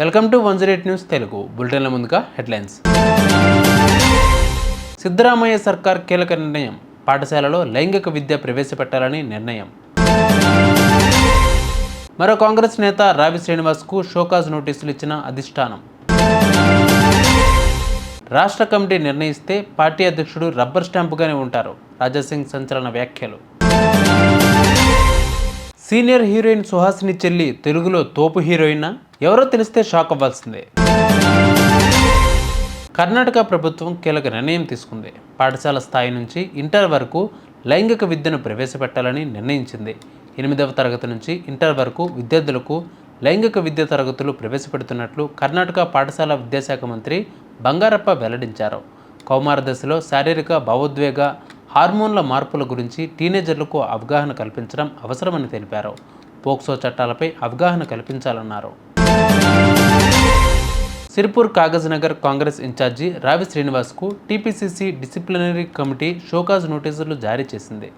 Welcome to one zero eight news Telugu. బులెటిన్ల ముందుగా headlines. Siddaramaiah సర్కార్ కీలక నిర్ణయం. పాఠశాలలో లైంగిక విద్య ప్రవేశపెట్టాలని నిర్ణయం. మరో కాంగ్రెస్ నేత రావి శ్రీనివాస్కు షోకాజ్ నోటీసులు ఇచ్చిన అధిష్టానం. రాష్ట్ర కమిటీ నిర్ణయిస్తే పార్టీ అధ్యక్షుడు రబ్బర్ స్టాంపుగానే ఉంటారు. రాజాసింగ్ సంచలన వ్యాఖ్యలు. సీనియర్ హీరోయిన్ సుహాసిని చెల్లి తెలుగులో తోపు హీరోయినా? ఎవరో తెలిస్తే షాక్ అవ్వాల్సిందే. కర్ణాటక ప్రభుత్వం కీలక నిర్ణయం తీసుకుంది. పాఠశాల స్థాయి నుంచి ఇంటర్ వరకు లైంగిక విద్యను ప్రవేశపెట్టాలని నిర్ణయించింది. ఎనిమిదవ తరగతి నుంచి ఇంటర్ వరకు విద్యార్థులకు లైంగిక విద్య తరగతులు ప్రవేశపెడుతున్నట్లు కర్ణాటక పాఠశాల విద్యాశాఖ మంత్రి బంగారప్ప వెల్లడించారు. కౌమార దశలో శారీరక భావోద్వేగ హార్మోన్ల మార్పుల గురించి టీనేజర్లకు అవగాహన కల్పించడం అవసరమని తెలిపారు. పోక్సో చట్టాలపై అవగాహన కల్పించాలన్నారు. Sirpur Kagaznagar Congress incharge Ravi శ్రీనివాస్కు TPCC disciplinary committee show cause నోటీసులు జారీ చేసింది.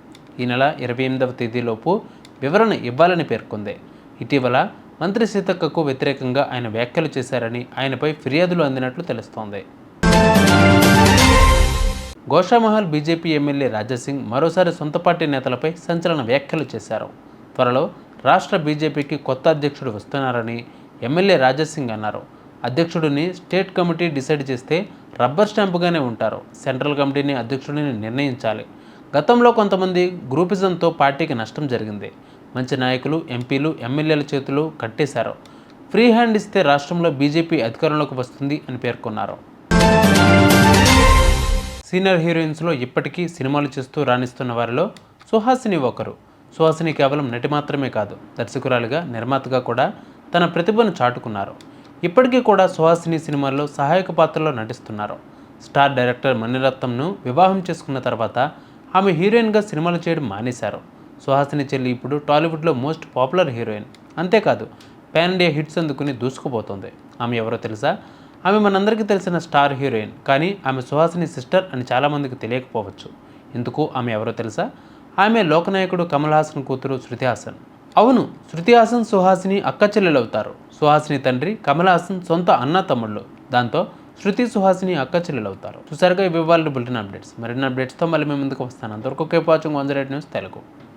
ఈ నెల ఇరవై ఎనిమిదవ తేదీలోపు వివరణ ఇవ్వాలని పేర్కొంది. ఇటీవల మంత్రి సీతక్కకు వ్యతిరేకంగా ఆయన వ్యాఖ్యలు చేశారని ఆయనపై ఫిర్యాదులు అందినట్లు తెలుస్తోంది. గోషామహల్ బీజేపీ ఎమ్మెల్యే రాజాసింగ్ మరోసారి సొంత పార్టీ నేతలపై సంచలన వ్యాఖ్యలు చేశారు. త్వరలో రాష్ట్ర బీజేపీకి కొత్త అధ్యక్షుడు వస్తున్నారని ఎమ్మెల్యే రాజసింగ్ అన్నారు. అధ్యక్షుడిని స్టేట్ కమిటీ డిసైడ్ చేస్తే రబ్బర్ స్టాంపుగానే ఉంటారు. సెంట్రల్ కమిటీని అధ్యక్షుడిని నిర్ణయించాలి. గతంలో కొంతమంది గ్రూపిజంతో పార్టీకి నష్టం జరిగింది. మంచి నాయకులు ఎంపీలు ఎమ్మెల్యేల చేతులు కట్టేశారు. ఫ్రీ హ్యాండ్ ఇస్తే రాష్ట్రంలో బీజేపీ అధికారంలోకి వస్తుంది అని పేర్కొన్నారు. సీనియర్ హీరోయిన్స్లో ఇప్పటికీ సినిమాలు చేస్తూ రాణిస్తున్న వారిలో సుహాసిని ఒకరు. సుహాసిని కేవలం నటి మాత్రమే కాదు దర్శకురాలిగా నిర్మాతగా కూడా తన ప్రతిభను చాటుకున్నారు. ఇప్పటికీ కూడా సుహాసిని సినిమాల్లో సహాయక పాత్రలో నటిస్తున్నారు. స్టార్ డైరెక్టర్ మణిరత్నంను వివాహం చేసుకున్న తర్వాత ఆమె హీరోయిన్గా సినిమాలు చేయడం మానేశారు. సుహాసిని చెల్లి ఇప్పుడు టాలీవుడ్లో మోస్ట్ పాపులర్ హీరోయిన్. అంతేకాదు పాన్ ఇండియా హిట్స్ అందుకుని దూసుకుపోతుంది. ఆమె ఎవరో తెలుసా? ఆమె మనందరికీ తెలిసిన స్టార్ హీరోయిన్. కానీ ఆమె సుహాసిని సిస్టర్ అని చాలామందికి తెలియకపోవచ్చు. ఎందుకు? ఆమె ఎవరో తెలుసా? ఆమె లోకనాయకుడు కమల్ హాసన్ కూతురు శృతి హాసన్. అవును శృతి హాసన్ సుహాసిని అక్క చెల్లెలవుతారు. సుహాసిని తండ్రి కమల్ హాసన్ సొంత అన్న తమ్ముళ్ళు. దాంతో శృతి సుహాసిని అక్క చెల్లెలవుతారు. చూసారుగా ఇవి వాళ్ళ బులెటిన్ అప్డేట్స్. మరిన్ని అప్డేట్స్తో మళ్ళీ మేము ముందుకు వస్తాను. అంతవరకు పాచం వాచింగ్ వన్ న్యూస్ తెలుగు.